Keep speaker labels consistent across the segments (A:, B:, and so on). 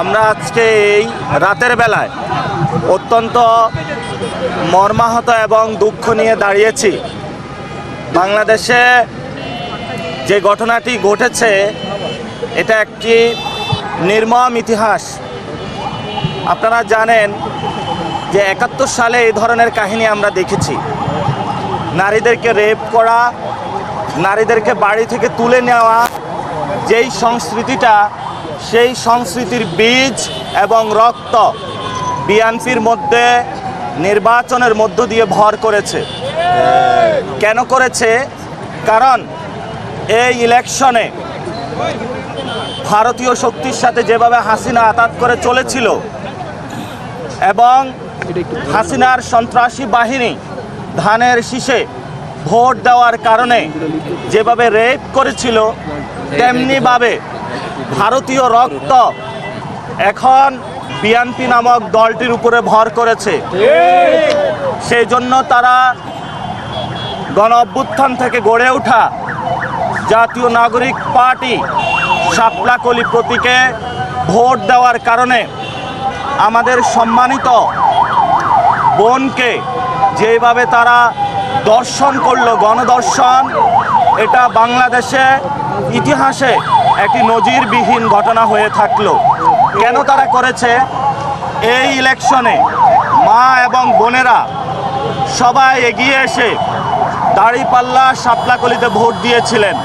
A: আমরা আজকে এই রাতের বেলায় অত্যন্ত মর্মাহত এবং দুঃখ নিয়ে দাঁড়িয়েছি। বাংলাদেশে যে ঘটনাটি ঘটেছে, এটা একটি নির্মম ইতিহাস। আপনারা জানেন যে একাত্তর সালে এই ধরনের কাহিনী আমরা দেখেছি। নারীদেরকে রেপ করা, নারীদেরকে বাড়ি থেকে তুলে নেওয়া, যেই সংস্কৃতিটা সেই সংস্কৃতির বীজ এবং রক্ত বিএনপির মধ্যে নির্বাচনের মধ্য দিয়ে ভর করেছে। কেন করেছে? কারণ এই ইলেকশনে ভারতীয় শক্তির সাথে যেভাবে হাসিনা আতাত করে চলেছিল এবং হাসিনার সন্ত্রাসী বাহিনী ধানের শীষে ভোট দেওয়ার কারণে যেভাবে রেপ করেছিল, তেমনিভাবে ভারতীয় রক্ত এখন বিএনপি নামক দলটির উপরে ভর করেছে। সেই জন্য তারা গণ অভ্যুত্থান থেকে গড়ে ওঠা জাতীয় নাগরিক পার্টি শাপলাকলি প্রতীকে ভোট দেওয়ার কারণে আমাদের সম্মানিত বোনকে যেভাবে তারা দর্শন করল, গণদর্শন, এটা বাংলাদেশে ইতিহাসে একটি নজিরবিহীন ঘটনা হয়ে থাকল। কেন তারা করেছে? এই ইলেকশনে মা এবং বোনেরা সবাই এগিয়ে এসে দাড়িপাল্লা শাপলাকলিতে ভোট দিয়েছিলেন।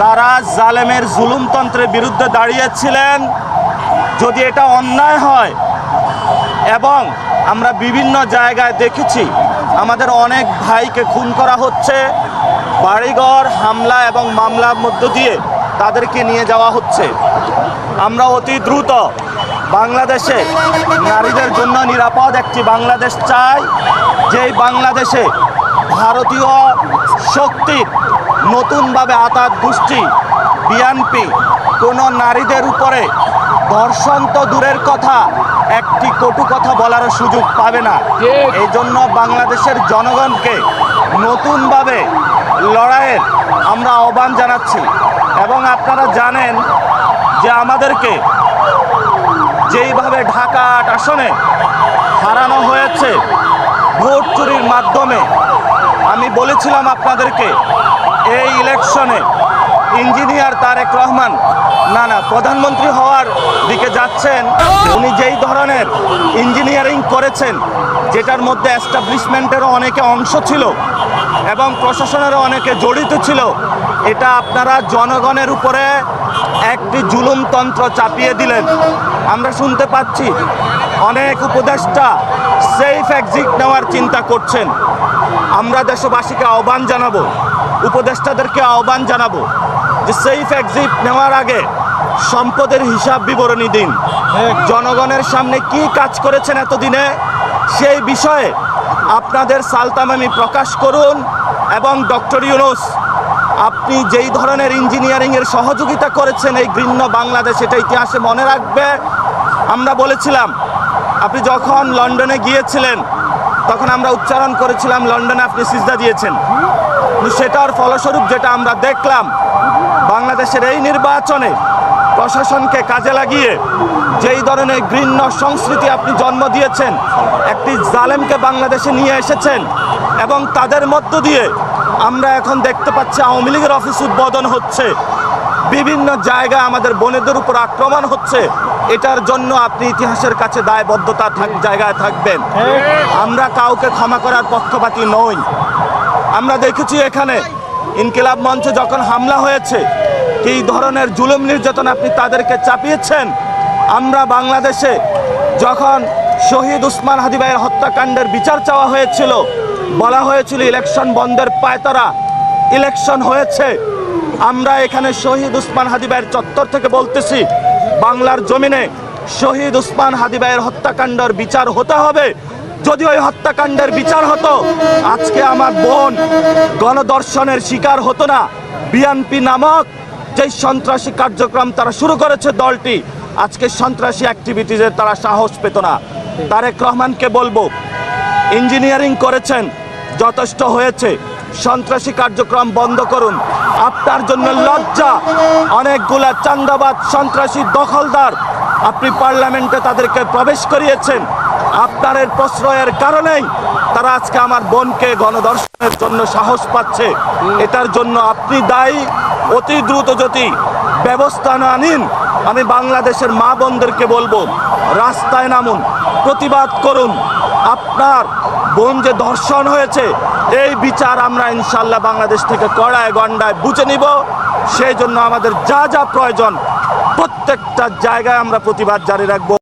A: তারা জালেমের জুলুমতন্ত্রের বিরুদ্ধে দাঁড়িয়েছিলেন। যদি এটা অন্যায় হয়, এবং আমরা বিভিন্ন জায়গায় দেখেছি, আমাদের অনেক ভাইকে খুন করা হচ্ছে। বাড়িঘর, হামলা এবং মামলার মধ্য দিয়ে তাদেরকে নিয়ে যাওয়া হচ্ছে। আমরা অতি দ্রুত বাংলাদেশে নারীদের জন্য নিরাপদ একটি বাংলাদেশ চাই যেই বাংলাদেশে ভারতীয় শক্তির নতুনভাবে আতাত গোষ্ঠী বিএনপি কোনো নারীদের উপরে ধর্ষণ তো দূরের কথা একটি কটু কথা বলার সুযোগ পাবে না। এই জন্য বাংলাদেশের জনগণকে নতুনভাবে লড়াইয়ের আমরা আহ্বান জানাচ্ছি। এবং আপনারা জানেন যে আমাদেরকে যেইভাবে ঢাকা আট আসনে হারানো হয়েছে ভোট চুরির মাধ্যমে, আমি বলেছিলাম আপনাদেরকে, এই ইলেকশনে ইঞ্জিনিয়ার তারেক রহমান, না না, প্রধানমন্ত্রী হওয়ার দিকে যাচ্ছেন। উনি যেই ধরনের ইঞ্জিনিয়ারিং করেছেন, যেটার মধ্যে এস্টাবলিশমেন্টেরও অনেকে অংশ ছিল এবং প্রশাসনেরও অনেকে জড়িত ছিল। এটা আপনারা জনগণের উপরে একটি জুলুমতন্ত্র চাপিয়ে দিলেন। আমরা শুনতে পাচ্ছি অনেক উপদেষ্টা সেফ এক্সিট নেওয়ার চিন্তা করছেন। আমরা দেশবাসীকে আহ্বান জানাব উপদেষ্টাদেরকে আহ্বান জানাব যে সেফ এক্সিট নেওয়ার আগে সম্পদের হিসাব বিবরণী দিন। জনগণের সামনে কি কাজ করেছেন এতদিনে সেই বিষয়ে আপনাদের সালতামামি প্রকাশ করুন এবং ডক্টর ইউনুস, আপনি যেই ধরনের ইঞ্জিনিয়ারিংয়ের সহযোগিতা করেছেন এই ঘৃণ্য বাংলাদেশ, এটা ইতিহাসে মনে রাখবে। আমরা বলেছিলাম, আপনি যখন লন্ডনে গিয়েছিলেন, তখন আমরা উচ্চারণ করেছিলাম, লন্ডনে আপনি সিজদা দিয়েছেন। সেটার ফলস্বরূপ যেটা আমরা দেখলাম, বাংলাদেশের এই নির্বাচনে প্রশাসনকে কাজে লাগিয়ে যেই ধরনের ঘৃণ্য সংস্কৃতি আপনি জন্ম দিয়েছেন একটি জালেমকে বাংলাদেশে নিয়ে এসেছেন এবং তাদের মধ্য দিয়ে আমরা এখন দেখতে পাচ্ছি আওয়ামী লীগের অফিস উদ্বোধন হচ্ছে। বিভিন্ন জায়গায় আমাদের বোনেদের উপর আক্রমণ হচ্ছে। এটার জন্য আপনি ইতিহাসের কাছে দায়বদ্ধতা জায়গায় থাকবেন। আমরা কাউকে ক্ষমা করার পক্ষপাতী নই। আমরা দেখেছি এখানে ইনকিলাব মঞ্চে যখন হামলা হয়েছে, এই ধরনের জুলুম নির্যাতন আপনি তাদেরকে চাপিয়েছেন। আমরা বাংলাদেশে যখন শহীদ উসমান হাদিবাইয়ের হত্যাকাণ্ডের বিচার চাওয়া হয়েছিল। বলা হয়েছিল, ইলেকশন বন্ধের পায়তারা, ইলেকশন হয়েছে। আমরা এখানে শহীদ উসমান হাদিবাইয়ের চত্বর থেকে বলতেছি, বাংলার জমিনে শহীদ উসমান হাদিবাইয়ের হত্যাকাণ্ডের বিচার হতে হবে। যদি ওই হত্যাকাণ্ডের বিচার হতো, আজকে আমার বোন গণদর্শনের শিকার হতো না। বিএনপি নামক যেই সন্ত্রাসী কার্যক্রম তারা শুরু করেছে দলটি, আজকে সন্ত্রাসী অ্যাক্টিভিটিজের তারা সাহস পেত না। তারেক রহমানকে বলব, ইঞ্জিনিয়ারিং করেছেন, যথেষ্ট হয়েছে। সন্ত্রাসী কার্যক্রম বন্ধ করুন। আপনার জন্য লজ্জা। অনেকগুলা চান্দাবাদ সন্ত্রাসী দখলদার আপনি পার্লামেন্টে তাদেরকে প্রবেশ করিয়েছেন। আপনারের প্রশ্রয়ের কারণেই তারা আজকে আমার বোনকে গণদর্শনের জন্য সাহস পাচ্ছে। এটার জন্য আপনি দায়ী। অতি দ্রুত যদি ব্যবস্থা না নিন, আমি বাংলাদেশের মা বোনদেরকে বলব, রাস্তায় নামুন। প্রতিবাদ করুন। আপনার বোন যে ধর্ষণ হয়েছে, এই বিচার আমরা ইনশাল্লাহ বাংলাদেশ থেকে কড়ায় গন্ডায় বুঝে নিব। সেই জন্য আমাদের যা যা প্রয়োজন, প্রত্যেকটা জায়গায় আমরা প্রতিবাদ জারি রাখব।